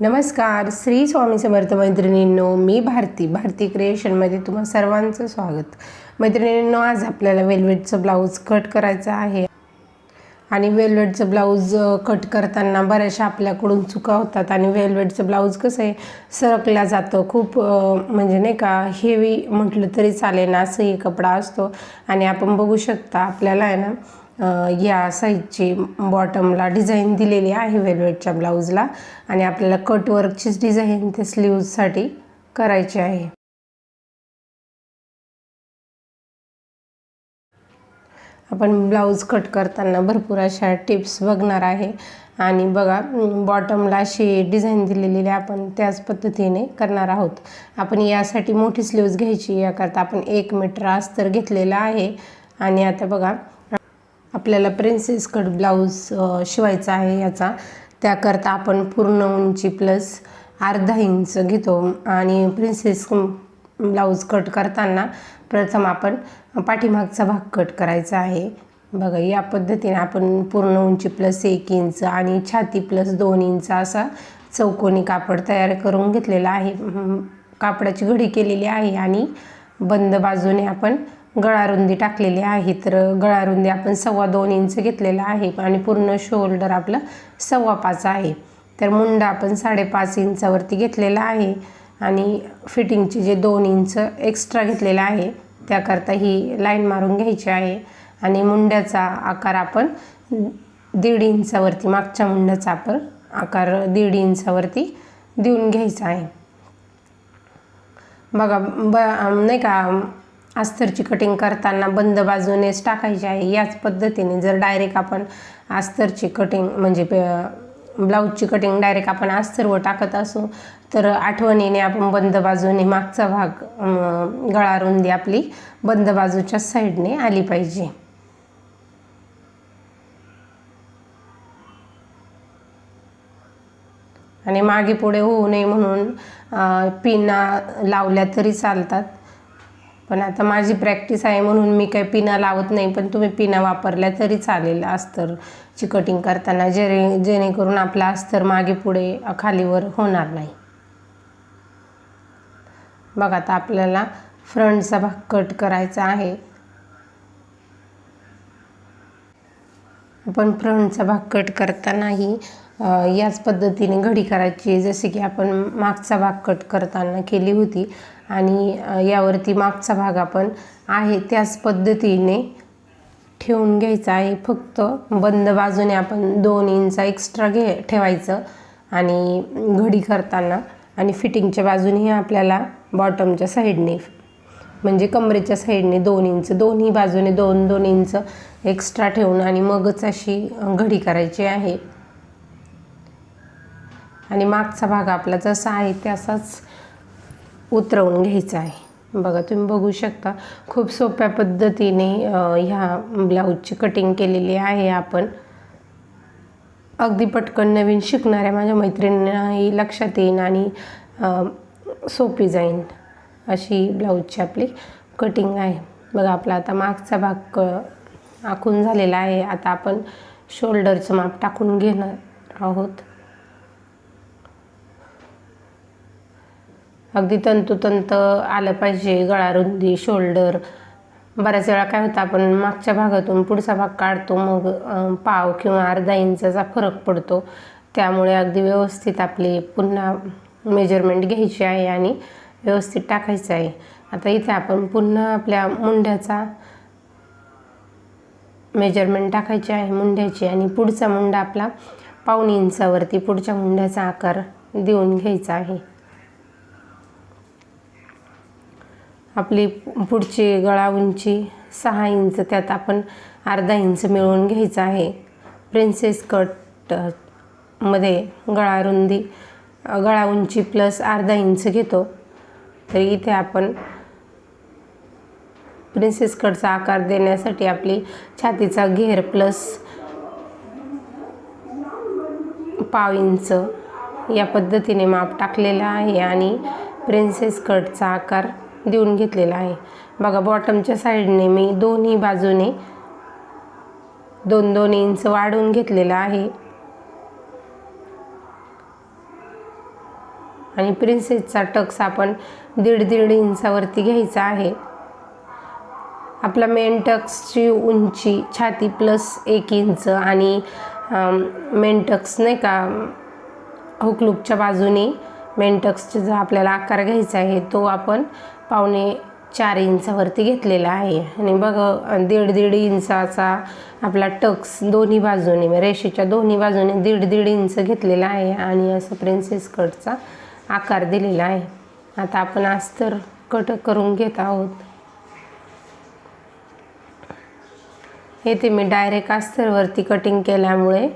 नमस्कार श्री स्वामी समर्थ मैत्रिणींनो मी भारती भारती क्रिएशनमध्ये तुम्हा सर्वांचं स्वागत. मैत्रिणींनो आज आपल्याला वेल्वेटचं ब्लाऊज कट करायचं आहे. आणि वेल्वेटचं ब्लाऊज कट करताना बऱ्याचशा आपल्याकडून चुका होतात आणि वेल्वेटचं ब्लाऊज कसं आहे सरकला जातं. खूप म्हणजे नाही का हेवी म्हटलं तरी चालेल ना असंही कपडा असतो. आणि आपण बघू शकता आपल्याला आहे ना या साईजची बॉटमला डिझाईन दिलेली आहे वेल्वेटच्या ब्लाऊजला आणि आपल्याला कटवर्कचीच डिझाईन ते स्लीव्जसाठी करायची आहे. आपण ब्लाऊज कट करताना भरपूर अशा टिप्स बघणार आहे. आणि बघा बॉटमला अशी डिझाईन दिलेली आहे आपण त्याच पद्धतीने करणार आहोत. आपण यासाठी मोठी स्लीव्ज घ्यायची याकरता आपण एक मीटर अस्तर घेतलेला आहे. आणि आता बघा आपल्याला प्रिन्सेस कट ब्लाऊज शिवायचा आहे याचा. त्याकरता आपण पूर्ण उंची प्लस अर्धा इंच घेतो आणि प्रिन्सेस ब्लाऊज कट करताना प्रथम आपण पाठीमागचा भाग कट करायचा आहे. बघा या पद्धतीने आपण पूर्ण उंची प्लस एक इंच आणि छाती प्लस दोन इंच असा चौकोनी कापड तयार करून घेतलेला आहे. कापडाची घडी केलेली आहे आणि बंद बाजूने आपण गळारुंदी टाकलेली आहे. तर गळारुंदी आपण सव्वा दोन इंच घेतलेला आहे आणि पूर्ण शोल्डर आपलं सव्वा पाच आहे. तर मुंडा आपण साडेपाच इंचावरती घेतलेला आहे आणि फिटिंगचे जे दोन इंच एक्स्ट्रा घेतलेला आहे त्याकरता ही लाईन मारून घ्यायची आहे आणि मुंड्याचा आकार आपण दीड इंचावरती मागच्या मुंड्याचा आपण आकार दीड इंचावरती देऊन घ्यायचा आहे. बघा ब नाही का अस्तरची कटिंग करताना बंद बाजूनेच टाकायची आहे. याच पद्धतीने जर डायरेक्ट आपण अस्तरची कटिंग म्हणजे ब्लाऊजची कटिंग डायरेक्ट आपण अस्तरवर टाकत असू तर आठवणीने आपण बंद बाजूने मागचा भाग गळा गळारुंदी आपली बंद बाजूच्या साईडने आली पाहिजे. आणि मागे पुढे होऊ नये म्हणून पिना लावल्या तरी चालतात. पण आता माझी प्रॅक्टिस आहे म्हणून मी काही पिना लावत नाही पण तुम्ही पिना वापरल्या तरी चालेल अस्तरची कटिंग करताना जेणे जेणेकरून आपला अस्तर मागे पुढे खालीवर होणार नाही. बघा आता आपल्याला फ्रंटचा भाग कट करायचा आहे. आपण फ्रंटचा भाग कट करतानाही याच पद्धतीने घडी करायची जसे की आपण मागचा भाग कट करताना केली होती. आणि यावरती मागचा भाग आपण आहे त्याच पद्धतीने ठेवून घ्यायचा आहे. फक्त बंद बाजूने आपण दोन इंच एक्स्ट्रा घे ठेवायचं आणि घडी करताना आणि फिटिंगच्या बाजूनेही आपल्याला बॉटमच्या साईडने म्हणजे कमरेच्या साईडने दोन इंच दोन्ही बाजूने दोन दोन इंच एक्स्ट्रा ठेवून आणि मगच अशी घडी करायची आहे. आणि मागचा भाग आपला जसा आहे तसाच उतरवून घ्यायचं आहे. बघा तुम्ही बघू शकता खूप सोप्या पद्धतीने ह्या ब्लाऊजची कटिंग केलेली आहे आपण. अगदी पटकन नवीन शिकणाऱ्या माझ्या मैत्रिणींनाही लक्षात येईन आणि सोपी जाईन अशी ब्लाऊजची आपली कटिंग आहे. बघा आपला आता मागचा भाग क आखून झालेला आहे. आता आपण शोल्डरचं माप टाकून घेणार आहोत. अगदी तंतोतंत आलं पाहिजे गळारुंदी शोल्डर बऱ्याच वेळा काय होतं आपण मागच्या भागातून पुढचा भाग काढतो मग पाव किंवा अर्धा इंचाचा फरक पडतो. त्यामुळे अगदी व्यवस्थित आपली पुन्हा मेजरमेंट घ्यायची आहे आणि व्यवस्थित टाकायचं आहे. आता इथे आपण पुन्हा आपल्या मुंड्याचा मेजरमेंट टाकायची आहे मुंड्याची. आणि पुढचा मुंडा आपला पाऊण इंचावरती पुढच्या मुंड्याचा आकार देऊन घ्यायचा आहे. आपली पुढची गळा उंची सहा इंच त्यात आपण अर्धा इंच मिळवून घ्यायचा आहे. प्रिन्सेस कटमध्ये गळा रुंदी गळा उंची प्लस अर्धा इंच घेतो. तर इथे आपण प्रिन्सेस कटचा आकार देण्यासाठी आपली छातीचा घेर प्लस पाव इंच या पद्धतीने माप टाकलेलं आहे आणि प्रिन्सेस कटचा आकार देऊन घेतलेला आहे. बघा बॉटमच्या साईडने मी दोन्ही बाजूने दोन दोन इंच वाढवून घेतलेलं आहे. आणि प्रिन्सेसचा टक्स आपण दीड दीड इंचावरती घ्यायचा आहे. आपला मेन टक्सची उंची छाती प्लस एक इंच आणि मेन टक्स नाही का हुकलूकच्या बाजूने मेंटक्सचा जो आपल्याला आकार घ्यायचा आहे तो आपण पावणे चार इंचावरती घेतलेला आहे. आणि बघ दीड दीड इंचाचा आपला टक्स दोन्ही बाजूने म्हणजे रेषेच्या दोन्ही बाजूने दीड दीड इंच घेतलेला आहे आणि असं प्रिन्सेस कटचा आकार दिलेला आहे. आता आपण अस्तर कट करून घेत आहोत. येथे मी डायरेक्ट अस्तरवरती कटिंग केल्यामुळे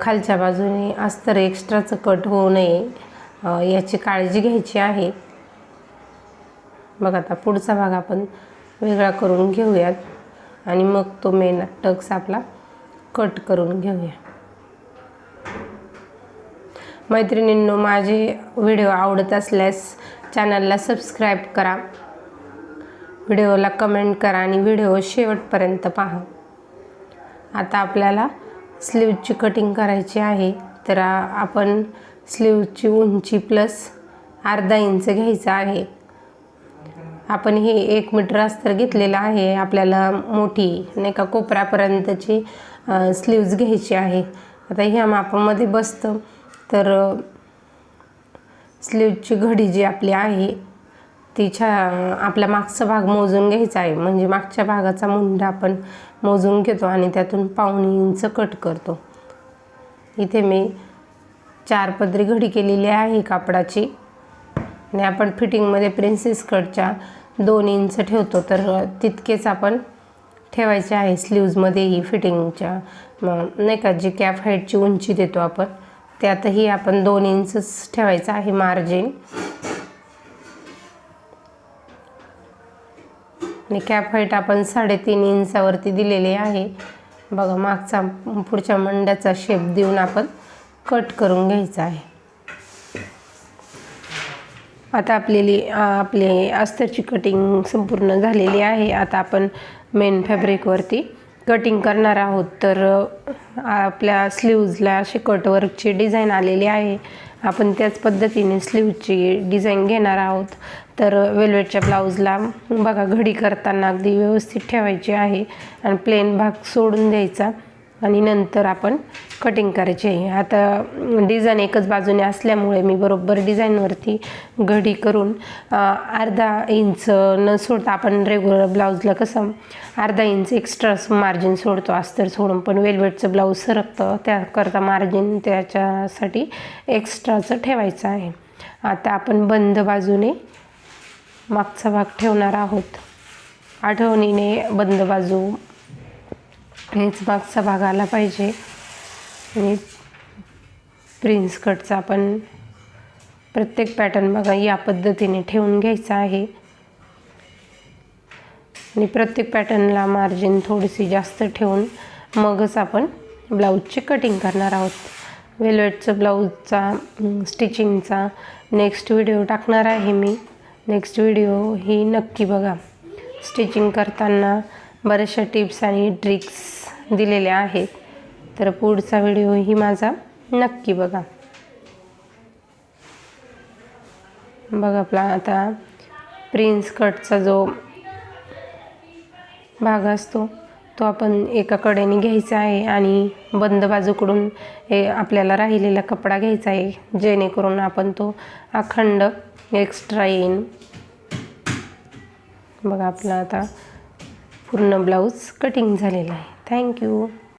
खालच्या बाजूने अस्तर एक्स्ट्राचं कट होऊ नये याची काळजी घ्यायची आहे. मग आता पुढचा भाग आपण वेगळा करून घेऊयात. आणि मग तो मेन टक्स आपला कट करून घेऊया. मैत्रिणींनो माझे व्हिडिओ आवडत असल्यास चॅनलला सबस्क्राईब करा. व्हिडिओला कमेंट करा आणि व्हिडिओ शेवटपर्यंत पहा. आता आपल्याला स्लीवची कटिंग करायची आहे तर आपण स्लीवची उंची प्लस अर्धा इंच घ्यायचं आहे. आपण हे एक मीटर अस्तर घेतलेलं आहे. आपल्याला मोठी नाही का कोपऱ्यापर्यंतची स्लीव्ज घ्यायची आहे. आता ह्या मापामध्ये बसतं. तर स्लीवची घडी जी आपली आहे तिच्या आपला मागचा भाग मोजून घ्यायचा आहे. म्हणजे मागच्या भागाचा मुंडा आपण मोजून घेतो आणि त्यातून पावणे इंच कट करतो. इथे मी चार पदरी घडी केलेली आहे कापडाची. आणि आपण फिटिंगमध्ये प्रिन्सेस कटच्या दोन इंच ठेवतो तर तितकेच आपण ठेवायचे आहे स्लीव्जमध्येही फिटिंगच्या. नाही का जी कॅप हाईटची उंची देतो आपण त्यातही आपण दोन इंचच ठेवायचं आहे मार्जिन. आणि कॅप हाईट आपण साडेतीन इंचावरती दिलेली आहे. बघा मागचा पुढच्या मंड्याचा शेप देऊन आपण कट करून घ्यायचा आहे. आता आपलेली आपले अस्तरची कटिंग संपूर्ण झालेली आहे. आता आपण मेन फॅब्रिकवरती कटिंग करणार आहोत. तर आपल्या स्लीव्जला असे कटवर्कची डिझाईन आलेली आहे. आपण त्याच पद्धतीने स्लीवची डिझाईन घेणार आहोत. तर वेल्वेटच्या ब्लाऊजला बघा घडी करताना अगदी व्यवस्थित ठेवायची आहे. आणि प्लेन भाग सोडून द्यायचा. आणि नंतर आपण कटिंग करायची आहे. आता डिझाईन एकच बाजूने असल्यामुळे मी बरोबर डिझाईनवरती घडी करून अर्धा इंच न सोडता आपण रेग्युलर ब्लाऊजला कसं अर्धा इंच एक्स्ट्रा मार्जिन सोडतो. अस्तर सोडून पण वेलवेटचं ब्लाऊज सरकतं. त्याकरता मार्जिन त्याच्यासाठी एक्स्ट्राचं ठेवायचं आहे. आता आपण बंद बाजूने मागचा भाग ठेवणार आहोत. आठवणीने बंद बाजू हेच मागचा भाग आला पाहिजे. आणि प्रिन्स कटचा आपण प्रत्येक पॅटर्न बघा या पद्धतीने ठेवून घ्यायचा आहे. आणि प्रत्येक पॅटर्नला मार्जिन थोडीशी जास्त ठेवून मगच आपण ब्लाऊजची कटिंग करणार आहोत. वेलवेटचं ब्लाऊजचा स्टिचिंगचा नेक्स्ट व्हिडिओ टाकणार आहे मी. नेक्स्ट व्हिडिओ ही नक्की बघा. स्टिचिंग करताना बऱ्याचशा टिप्स आणि ट्रिक्स दिलेल्या आहेत. तर पुढचा व्हिडिओही माझा. नक्की बघा. बघा आपला आता प्रिन्स कटचा जो भाग असतो तो आपण एका कडेने घ्यायचा आहे आणि बंद बाजूकडून हे आपल्याला राहिलेला कपडा घ्यायचा आहे. जेणेकरून आपण तो अखंड एक्स्ट्रा येईन. बघा आपला आता पूर्ण ब्लाऊज कटिंग झालेला आहे. Thank you.